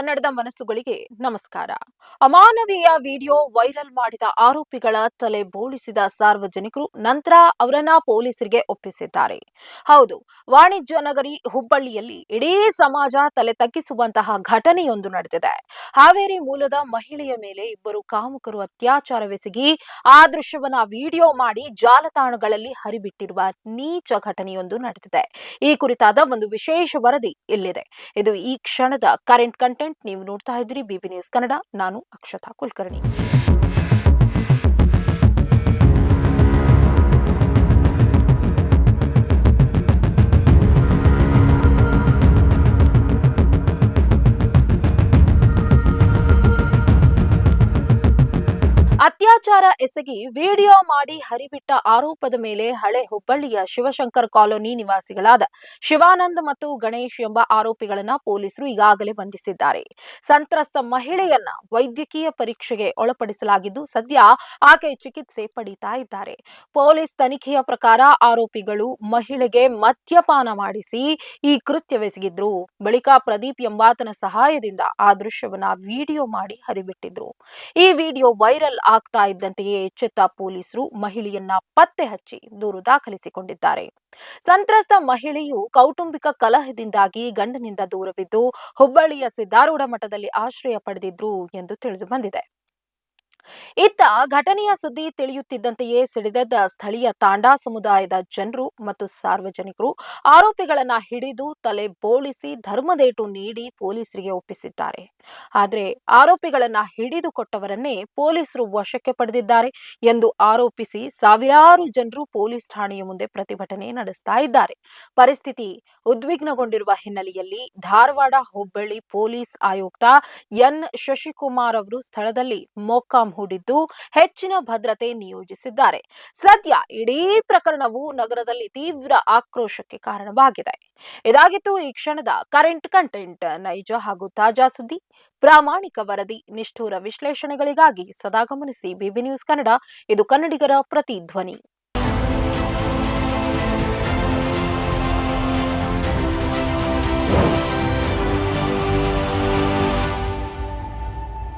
ಕನ್ನಡದ ಮನಸ್ಸುಗಳಿಗೆ ನಮಸ್ಕಾರ. ಅಮಾನವೀಯ ವಿಡಿಯೋ ವೈರಲ್ ಮಾಡಿದ ಆರೋಪಿಗಳ ತಲೆ ಬೋಳಿಸಿದ ಸಾರ್ವಜನಿಕರು ನಂತರ ಅವರನ್ನ ಪೊಲೀಸರಿಗೆ ಒಪ್ಪಿಸಿದ್ದಾರೆ. ಹೌದು, ವಾಣಿಜ್ಯ ನಗರಿ ಹುಬ್ಬಳ್ಳಿಯಲ್ಲಿ ಇಡೀ ಸಮಾಜ ತಲೆ ತಗ್ಗಿಸುವಂತಹ ಘಟನೆಯೊಂದು ನಡೆದಿದೆ. ಹಾವೇರಿ ಮೂಲದ ಮಹಿಳೆಯ ಮೇಲೆ ಇಬ್ಬರು ಕಾಮುಕರು ಅತ್ಯಾಚಾರವೆಸಗಿ ಆ ದೃಶ್ಯವನ್ನ ವಿಡಿಯೋ ಮಾಡಿ ಜಾಲತಾಣಗಳಲ್ಲಿ ಹರಿಬಿಟ್ಟಿರುವ ನೀಚ ಘಟನೆಯೊಂದು ನಡೆದಿದೆ. ಈ ಕುರಿತಾದ ಒಂದು ವಿಶೇಷ ವರದಿ ಇಲ್ಲಿದೆ. ಇದು ಈ ಕ್ಷಣದ ಕರೆಂಟ್ ಕಂಟೆಂಟ್ ನೀವು ನೋಡ್ತಾ ಇದ್ದೀರಿ. ಬಿಬಿ ನ್ಯೂಸ್ ಕನ್ನಡ ನಾನು ಅಕ್ಷತಾ ಕುಲಕರ್ಣಿ. ಅತ್ಯಾಚಾರ ಎಸಗಿ ವಿಡಿಯೋ ಮಾಡಿ ಹರಿಬಿಟ್ಟ ಆರೋಪದ ಮೇಲೆ ಹಳೆ ಹುಬ್ಬಳ್ಳಿಯ ಶಿವಶಂಕರ್ ಕಾಲೋನಿ ನಿವಾಸಿಗಳಾದ ಶಿವಾನಂದ್ ಮತ್ತು ಗಣೇಶ್ ಎಂಬ ಆರೋಪಿಗಳನ್ನ ಪೊಲೀಸರು ಈಗಾಗಲೇ ಬಂಧಿಸಿದ್ದಾರೆ. ಸಂತ್ರಸ್ತ ಮಹಿಳೆಯನ್ನ ವೈದ್ಯಕೀಯ ಪರೀಕ್ಷೆಗೆ ಒಳಪಡಿಸಲಾಗಿದ್ದು ಸದ್ಯ ಆಕೆ ಚಿಕಿತ್ಸೆ ಪಡೀತಾ ಇದ್ದಾರೆ. ಪೊಲೀಸ್ ತನಿಖೆಯ ಪ್ರಕಾರ ಆರೋಪಿಗಳು ಮಹಿಳೆಗೆ ಮದ್ಯಪಾನ ಮಾಡಿಸಿ ಈ ಕೃತ್ಯವೆಸಗಿದ್ರು. ಬಳಿಕ ಪ್ರದೀಪ್ ಎಂಬಾತನ ಸಹಾಯದಿಂದ ಆ ದೃಶ್ಯವನ್ನ ವಿಡಿಯೋ ಮಾಡಿ ಹರಿಬಿಟ್ಟಿದ್ರು. ಈ ವಿಡಿಯೋ ವೈರಲ್ ಆಗ್ತಾ ಇದ್ದಂತೆಯೇ ಎಚ್ಚೆತ್ತ ಪೊಲೀಸರು ಮಹಿಳೆಯನ್ನ ಪತ್ತೆ ಹಚ್ಚಿ ದೂರು ದಾಖಲಿಸಿಕೊಂಡಿದ್ದಾರೆ. ಸಂತ್ರಸ್ತ ಮಹಿಳೆಯು ಕೌಟುಂಬಿಕ ಕಲಹದಿಂದಾಗಿ ಗಂಡನಿಂದ ದೂರವಿದ್ದು, ಹುಬ್ಬಳ್ಳಿಯ ಸಿದ್ದಾರೂಢ ಮಠದಲ್ಲಿ ಆಶ್ರಯ ಪಡೆದಿದ್ರು ಎಂದು ತಿಳಿದು ಬಂದಿದೆ. ಇತ್ತ ಘಟನೆಯ ಸುದ್ದಿ ತಿಳಿಯುತ್ತಿದ್ದಂತೆಯೇ ಸಿಡಿದೆದ್ದ ಸ್ಥಳೀಯ ತಾಂಡಾ ಸಮುದಾಯದ ಜನರು ಮತ್ತು ಸಾರ್ವಜನಿಕರು ಆರೋಪಿಗಳನ್ನ ಹಿಡಿದು ತಲೆ ಬೋಳಿಸಿ ಧರ್ಮದೇಟು ನೀಡಿ ಪೊಲೀಸರಿಗೆ ಒಪ್ಪಿಸಿದ್ದಾರೆ. ಆದರೆ ಆರೋಪಿಗಳನ್ನ ಹಿಡಿದುಕೊಟ್ಟವರನ್ನೇ ಪೊಲೀಸರು ವಶಕ್ಕೆ ಪಡೆದಿದ್ದಾರೆ ಎಂದು ಆರೋಪಿಸಿ ಸಾವಿರಾರು ಜನರು ಪೊಲೀಸ್ ಠಾಣೆಯ ಮುಂದೆ ಪ್ರತಿಭಟನೆ ನಡೆಸ್ತಾ ಇದ್ದಾರೆ. ಪರಿಸ್ಥಿತಿ ಉದ್ವಿಗ್ನಗೊಂಡಿರುವ ಹಿನ್ನೆಲೆಯಲ್ಲಿ ಧಾರವಾಡ ಹುಬ್ಬಳ್ಳಿ ಪೊಲೀಸ್ ಆಯುಕ್ತ ಎನ್. ಶಶಿಕುಮಾರ್ ಅವರು ಸ್ಥಳದಲ್ಲಿ ಮೊಕ್ಕಾಂ ಹೂಡಿದ್ದು ಹೆಚ್ಚಿನ ಭದ್ರತೆ ನಿಯೋಜಿಸಿದ್ದಾರೆ. ಸದ್ಯ ಇಡೀ ಪ್ರಕರಣವು ನಗರದಲ್ಲಿ ತೀವ್ರ ಆಕ್ರೋಶಕ್ಕೆ ಕಾರಣವಾಗಿದೆ. ಇದಾಗಿತ್ತು ಈ ಕ್ಷಣದ ಕರೆಂಟ್ ಕಂಟೆಂಟ್, ನೈಜ ಹಾಗೂ ತಾಜಾ ಸುದ್ದಿ. ಪ್ರಾಮಾಣಿಕ ವರದಿ, ನಿಷ್ಠೂರ ವಿಶ್ಲೇಷಣೆಗಳಿಗಾಗಿ ಸದಾ ಗಮನಿಸಿ ಬಿಬಿ ನ್ಯೂಸ್ ಕನ್ನಡ, ಇದು ಕನ್ನಡಿಗರ ಪ್ರತಿಧ್ವನಿ you